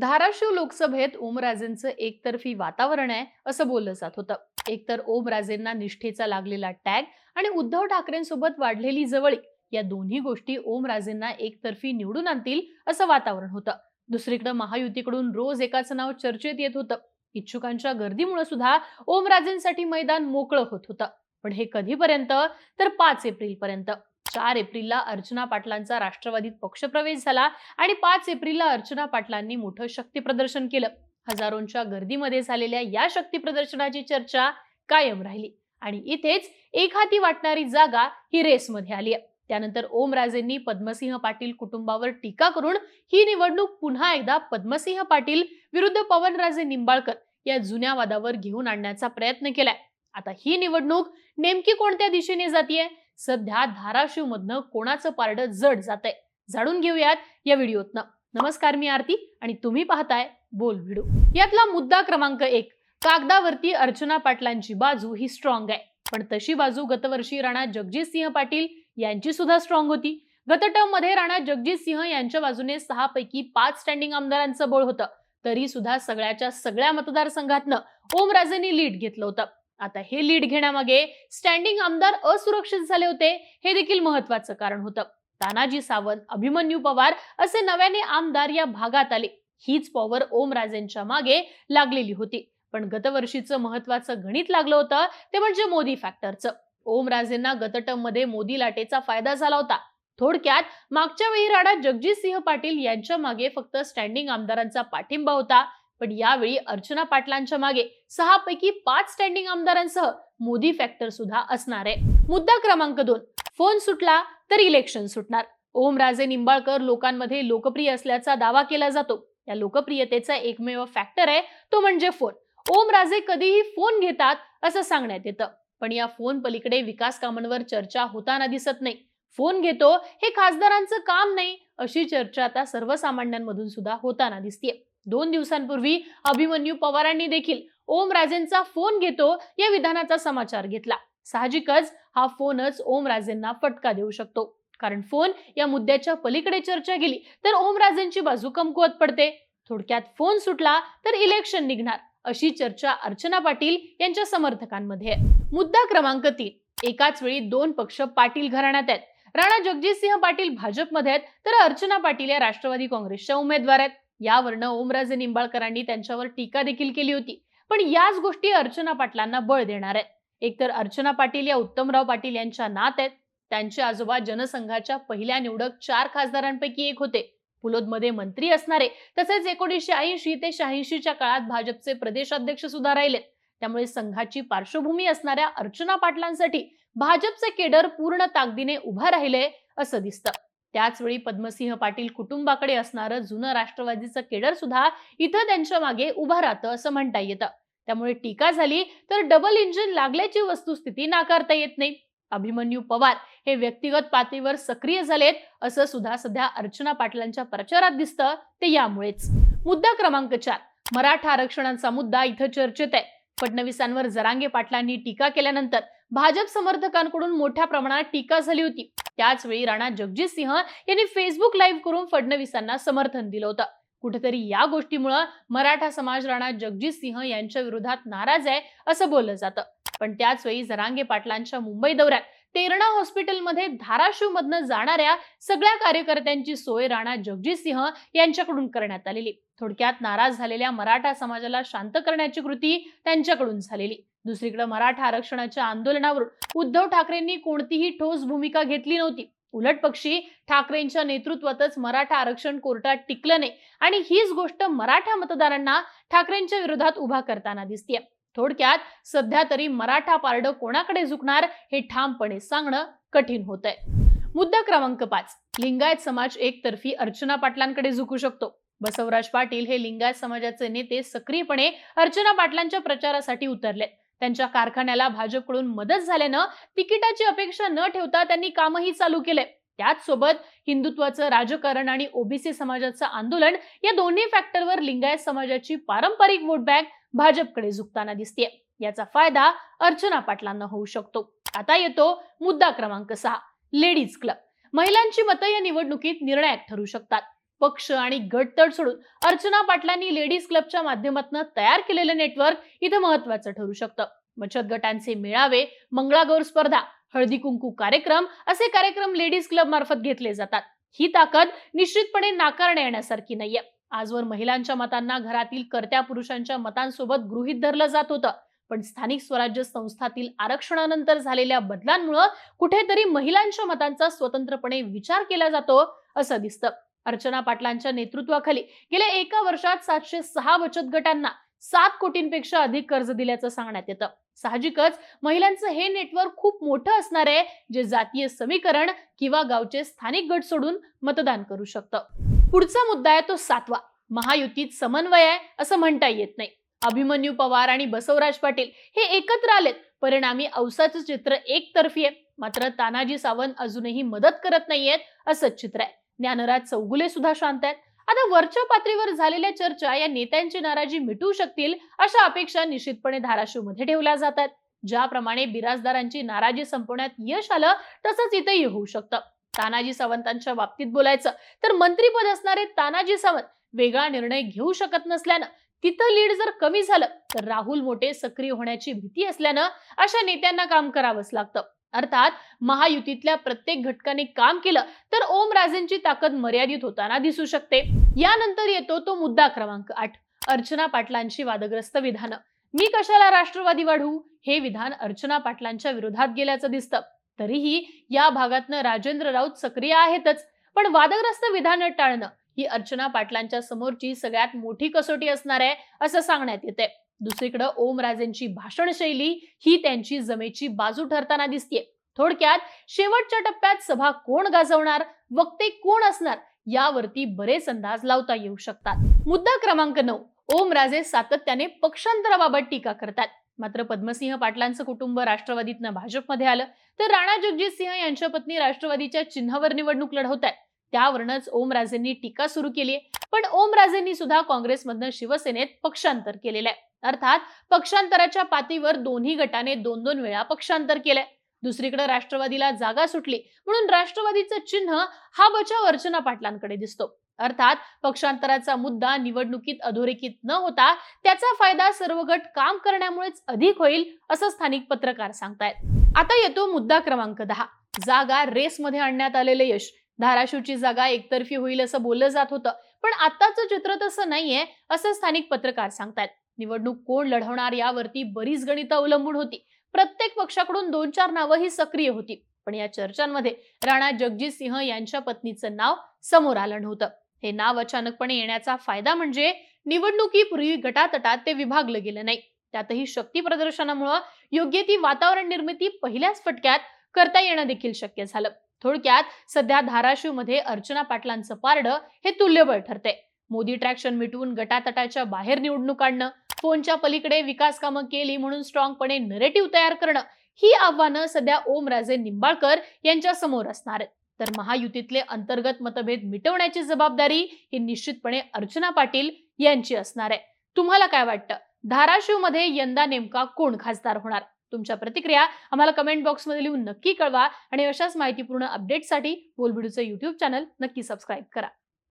धाराशिव लोकसभेत ओमराजेंचं एकतर्फी वातावरण आहे असं बोललं जात होतं. एकतर ओमराजेंना निष्ठेचा लागलेला टॅग आणि उद्धव ठाकरेंसोबत वाढलेली जवळी या दोन्ही गोष्टी ओमराजेंना एकतर्फी निवडून आणतील असं वातावरण होतं. दुसरीकडे महायुतीकडून रोज एकाचं नाव चर्चेत येत होतं. इच्छुकांच्या गर्दीमुळे सुद्धा ओमराजेंसाठी मैदान मोकळं होत होतं. पण हे कधीपर्यंत? तर पाच एप्रिल पर्यंत चार एप्रिलला अर्चना पाटलांचा राष्ट्रवादीत पक्षप्रवेश झाला आणि पाच एप्रिलला अर्चना पाटलांनी मोठं शक्तीप्रदर्शन केलं. हजारोंच्या गर्दीमध्ये झालेल्या या शक्तीप्रदर्शनाची चर्चा कायम राहिली आणि इथेच एक हाती वाटणारी जागा ही रेसमध्ये आली आहे. त्यानंतर ओमराजेंनी पद्मसिंह पाटील कुटुंबावर टीका करून ही निवडणूक पुन्हा एकदा पद्मसिंह पाटील विरुद्ध पवनराजे निंबाळकर या जुन्या वादावर घेऊन आणण्याचा प्रयत्न केलाय. आता ही निवडणूक नेमकी कोणत्या दिशेने जातीये? सध्या धाराशिव मधनं कोणाचं पारडं जड जात आहे जाणून घेऊयात या व्हिडिओतनं. नमस्कार मी आरती आणि तुम्ही पाहताय बोल व्हिडिओ. यातला मुद्दा क्रमांक एक कागदावरती अर्चना पाटलांची बाजू ही स्ट्रॉंग आहे. पण तशी बाजू गतवर्षी राणा जगजित सिंह पाटील यांची सुद्धा स्ट्रॉंग होती. गत टर्ममध्ये राणा जगजित सिंह यांच्या बाजूने सहा पैकी पाच स्टँडिंग आमदारांचं बळ होतं. तरी सुद्धा सगळ्याच्या सगळ्या मतदारसंघातनं ओमराजेंनी लीड घेतलं होतं. आता हे लीड घेण्यामागे स्टँडिंग आमदार असुरक्षित झाले होते हे देखील महत्वाचं कारण होतं. तानाजी सावंत अभिमन्यू पवार असे नव्याने आमदार या भागात आले. हीच पॉवर ओमराजेंच्या मागे लागलेली होती. पण गतवर्षीचं महत्वाचं गणित लागलं होतं ते म्हणजे मोदी फॅक्टरचं ओमराजेंना गतटममध्ये मोदी लाटेचा फायदा झाला होता. थोडक्यात मागच्या वेळी राडा जगजित सिंह पाटील यांच्या मागे फक्त स्टँडिंग आमदारांचा पाठिंबा होता. पण यावेळी अर्चना पाटलांच्या मागे सहा पैकी पाच स्टँडिंग आमदारांसह मोदी फॅक्टर सुद्धा असणार आहे. मुद्दा क्रमांक दोन फोन सुटला तर इलेक्शन सुटणार. ओमराजे निंबाळकर लोकांमध्ये लोकप्रिय असल्याचा दावा केला जातो. या लोकप्रियतेचा एकमेव फॅक्टर आहे तो म्हणजे फोन ओमराजे कधीही फोन घेतात असं सांगण्यात येतं. पण या फोन पलीकडे विकास कामांवर चर्चा होताना दिसत नाही. फोन घेतो हे खासदारांचं काम नाही अशी चर्चा आता सर्वसामान्यांमधून सुद्धा होताना दिसतीये. दोन दिवसांपूर्वी अभिमन्यू पवारांनी देखील ओमराजेंचा फोन घेतो या विधानाचा समाचार घेतला. साहजिकच हा फोनच ओमराजेंना फटका देऊ शकतो. कारण फोन या मुद्द्याच्या पलीकडे चर्चा गेली तर ओमराजेंची बाजू कमकुवत पडते. थोडक्यात फोन सुटला तर इलेक्शन निघणार अशी चर्चा अर्चना पाटील यांच्या समर्थकांमध्ये. मुद्दा क्रमांक तीन. एकाच वेळी दोन पक्ष पाटील घराण्यात आहेत. राणा जगजितसिंह पाटील भाजपमध्ये आहेत तर अर्चना पाटील या राष्ट्रवादी काँग्रेसच्या उमेदवार आहेत. यावरनं ओमराजे निंबाळकरांनी त्यांच्यावर टीका देखील केली होती. पण याच गोष्टी अर्चना पाटलांना बळ देणार आहेत. एकतर अर्चना पाटील या उत्तमराव पाटील यांच्या नात आहेत. त्यांचे आजोबा जनसंघाच्या पहिल्या निवडक चार खासदारांपैकी एक होते. पुलोदमध्ये मंत्री असणारे तसेच एकोणीसशे ऐंशी ते शहाऐंशीच्या काळात भाजपचे प्रदेशाध्यक्ष सुद्धा राहिलेत. त्यामुळे संघाची पार्श्वभूमी असणाऱ्या अर्चना पाटलांसाठी भाजपचे केडर पूर्ण ताकदीने उभा राहिले असं दिसतं. त्याचवेळी पद्मसिंह पाटील कुटुंबाकडे असणारं जुनं राष्ट्रवादीचं केडर सुद्धा इथं त्यांच्या मागे उभं राहतं असं म्हणता येतं. त्यामुळे टीका झाली तर डबल इंजिन लागल्याची वस्तुस्थिती नाकारता येत नाही. अभिमन्यू पवार हे व्यक्तिगत पातळीवर सक्रिय झालेत असं सुद्धा सध्या अर्चना पाटलांच्या प्रचारात दिसतं. ते यामुळेच. मुद्दा क्रमांक चार. मराठा आरक्षणांचा मुद्दा इथं चर्चेत आहे. फडणवीसांवर जरांगे पाटलांनी टीका केल्यानंतर भाजप समर्थकांकडून मोठ्या प्रमाणात टीका झाली होती. त्याचवेळी राणा जगजित सिंह यांनी फेसबुक लाईव्ह करून फडणवीसांना समर्थन दिलं होतं. कुठेतरी या गोष्टीमुळं मराठा समाज राणा जगजित सिंह यांच्या विरोधात नाराज आहे असं बोललं जातं. पण त्याचवेळी जरांगे पाटलांच्या मुंबई दौऱ्यात तेरणा हॉस्पिटलमध्ये धाराशिव मधनं जाणाऱ्या सगळ्या कार्यकर्त्यांची सोय राणा जगजित सिंह यांच्याकडून करण्यात आलेली. थोडक्यात नाराज झालेल्या मराठा समाजाला शांत करण्याची कृती त्यांच्याकडून झालेली. दुसरीकडे मराठा आरक्षणाच्या आंदोलनावरून उद्धव ठाकरेंनी कोणतीही ठोस भूमिका घेतली नव्हती. उलट पक्षी ठाकरेंच्या नेतृत्वातच मराठा आरक्षण कोर्टात टिकलं नाही आणि हीच गोष्ट मराठा मतदारांना ठाकरेंच्या विरोधात उभा करताना दिसतीये. थोडक्यात सध्या तरी मराठा पारड कोणाकडे झुकणार हे ठामपणे सांगणं कठीण होत आहे मुद्दा क्रमांक पाच. लिंगायत समाज एकतर्फी अर्चना पाटलांकडे झुकू शकतो. बसवराज पाटील हे लिंगायत समाजाचे नेते सक्रियपणे अर्चना पाटलांच्या प्रचारासाठी उतरले त्यांच्या कारखान्याला भाजपकडून मदत झाल्यानं तिकिटाची अपेक्षा न ठेवता त्यांनी कामही चालू केले त्याच सोबत हिंदुत्वाचं राजकारण आणि ओबीसी समाजाचं आंदोलन या दोन्ही फॅक्टरवर लिंगायत समाजाची पारंपरिक वोट बँक भाजपकडे झुकताना दिसते याचा फायदा अर्चना पाटलांना होऊ शकतो. आता येतो मुद्दा क्रमांक सहा लेडीज क्लब. महिलांची मतं या निवडणुकीत निर्णायक ठरू शकतात. पक्ष आणि गटतट सोडून अर्चना पाटलांनी लेडीज क्लबच्या माध्यमातून तयार केलेलं नेटवर्क इथं महत्वाचं ठरू शकतं. बचत गटांचे मेळावे मंगळागौर स्पर्धा हळदी कुंकू कार्यक्रम असे कार्यक्रम लेडीज क्लब मार्फत घेतले जातात. ही ताकद निश्चितपणे नाकारण्या येण्यासारखी नाहीये. आजवर महिलांच्या मतांना घरातील कर्त्या पुरुषांच्या मतांसोबत गृहीत धरलं जात होतं. पण स्थानिक स्वराज्य संस्थातील आरक्षणानंतर झालेल्या बदलांमुळे कुठेतरी महिलांच्या मतांचा स्वतंत्रपणे विचार केला जातो असं दिसतं. अर्चना पाटलांच्या नेतृत्वाखाली गेल्या एका वर्षात सातशे सहा बचत गटांना सात कोटींपेक्षा अधिक कर्ज दिल्याचं सांगण्यात येतं. साहजिकच महिलांचं हे नेटवर्क खूप मोठं असणार आहे जे जातीय समीकरण किंवा गावचे स्थानिक गट सोडून मतदान करू शकतं. पुढचा मुद्दा आहे तो सातवा. महायुतीत समन्वय आहे असं म्हणता येत नाही. अभिमन्यू पवार आणि बसवराज पाटील हे एकत्र आलेत. परिणामी औसाचं चित्र एकतर्फी आहे. मात्र तानाजी सावंत अजूनही मदत करत नाहीयेत असंच चित्र आहे. ज्ञानराज चौगुले सुद्धा शांत आहेत. आता वरच्या पातळीवर झालेल्या चर्चा या नेत्यांची नाराजी मिटवू शकतील अशा अपेक्षा निश्चितपणे धाराशिवमध्ये ठेवल्या जातात ज्याप्रमाणे बिराजदारांची नाराजी संपवण्यात यश आलं तसंच इथेही होऊ शकतं. तानाजी सावंतांच्या बाबतीत बोलायचं तर मंत्रीपद असणारे तानाजी सावंत वेगळा निर्णय घेऊ शकत नसल्यानं तिथं लीड जर कमी झालं तर राहुल मोठे सक्रिय होण्याची भीती असल्यानं अशा नेत्यांना काम करावंच लागतं. अर्थात महायुतीतल्या प्रत्येक घटकाने काम केलं तर ओम राजेंची ताकद मर्यादित होताना दिसू शकते. यानंतर येतो तो मुद्दा क्रमांक आठ अर्चना पाटलांची वादग्रस्त विधानं. मी कशाला राष्ट्रवादी वाढवू? हे विधान अर्चना पाटलांच्या विरोधात गेल्याचं दिसतं. तरीही या भागातनं राजेंद्र राऊत सक्रिय आहेतच. पण वादग्रस्त विधानं टाळणं ही अर्चना पाटलांच्या समोरची सगळ्यात मोठी कसोटी असणार आहे असं सांगण्यात येते दुसरीकडे ओमराजेंची भाषण शैली ही त्यांची जमेची बाजू ठरताना दिसतीये. थोडक्यात शेवटच्या टप्प्यात सभा कोण गाजवणार वक्ते कोण असणार यावरती बरेच अंदाज लावता येऊ शकतात. मुद्दा क्रमांक नऊ ओमराजे सातत्याने पक्षांतराबाबत टीका करतात. मात्र पद्मसिंह पाटलांचं कुटुंब राष्ट्रवादीतनं भाजपमध्ये आलं तर राणा जगजित सिंह यांच्या पत्नी राष्ट्रवादीच्या चिन्हावर निवडणूक लढवत आहेत त्यावरूनच ओमराजेंनी टीका सुरू केली पण ओमराजेंनी सुद्धा काँग्रेसमधनं शिवसेनेत पक्षांतर केलेलं आहे. अर्थात पक्षांतराच्या पातळीवर दोन्ही गटाने दोन दोन वेळा पक्षांतर केलंय. दुसरीकडे राष्ट्रवादीला जागा सुटली म्हणून राष्ट्रवादीचं चिन्ह हा बचाव अर्चना पाटलांकडे दिसतो. अर्थात पक्षांतराचा मुद्दा निवडणुकीत अधोरेखित न होता त्याचा फायदा सर्व गट काम करण्यामुळेच अधिक होईल असं स्थानिक पत्रकार सांगतायत. आता येतो मुद्दा क्रमांक दहा. जागा रेसमध्ये आणण्यात आलेले यश. धाराशिवची जागा एकतर्फी होईल असं बोललं जात होतं पण आताचं चित्र तसं नाहीये असं स्थानिक पत्रकार सांगतायत. निवडणूक कोण लढवणार यावरती बरीच गणितं अवलंबून होती. प्रत्येक पक्षाकडून दोन चार नावं ही सक्रिय होती. पण या चर्चांमध्ये राणा जगजित सिंह यांच्या पत्नीचं नाव समोर आलं नव्हतं. हे नाव अचानकपणे येण्याचा फायदा म्हणजे निवडणुकीपूर्वी गटातटात ते विभागलं गेलं नाही. त्यातही शक्ती प्रदर्शनामुळं योग्य ती वातावरण निर्मिती पहिल्याच फटक्यात करता येणं देखील शक्य झालं. थोडक्यात सध्या धाराशिवमध्ये अर्चना पाटलांचं पारडं हे तुल्यबळ ठरते मोदी ट्रॅक्शन मिटवून गटातटाच्या बाहेर निवडणूक आणणं फोनच्या पलीकडे विकास कामं केली म्हणून स्ट्रॉंगपणे नरेटिव्ह तयार करणं ही आव्हानं सध्या ओमराजे निंबाळकर यांच्या समोर असणार आहेत. तर महायुतीतले अंतर्गत मतभेद मिटवण्याची जबाबदारी ही निश्चितपणे अर्चना पाटील यांची असणार आहे. तुम्हाला काय वाटतं? धाराशिवमध्ये यंदा नेमका कोण खासदार होणार? तुमच्या प्रतिक्रिया आम्हाला कमेंट बॉक्समध्ये लिहून नक्की कळवा आणि अशाच माहितीपूर्ण अपडेटसाठी बोलबिडूचं युट्यूब चॅनल नक्की सबस्क्राईब करा.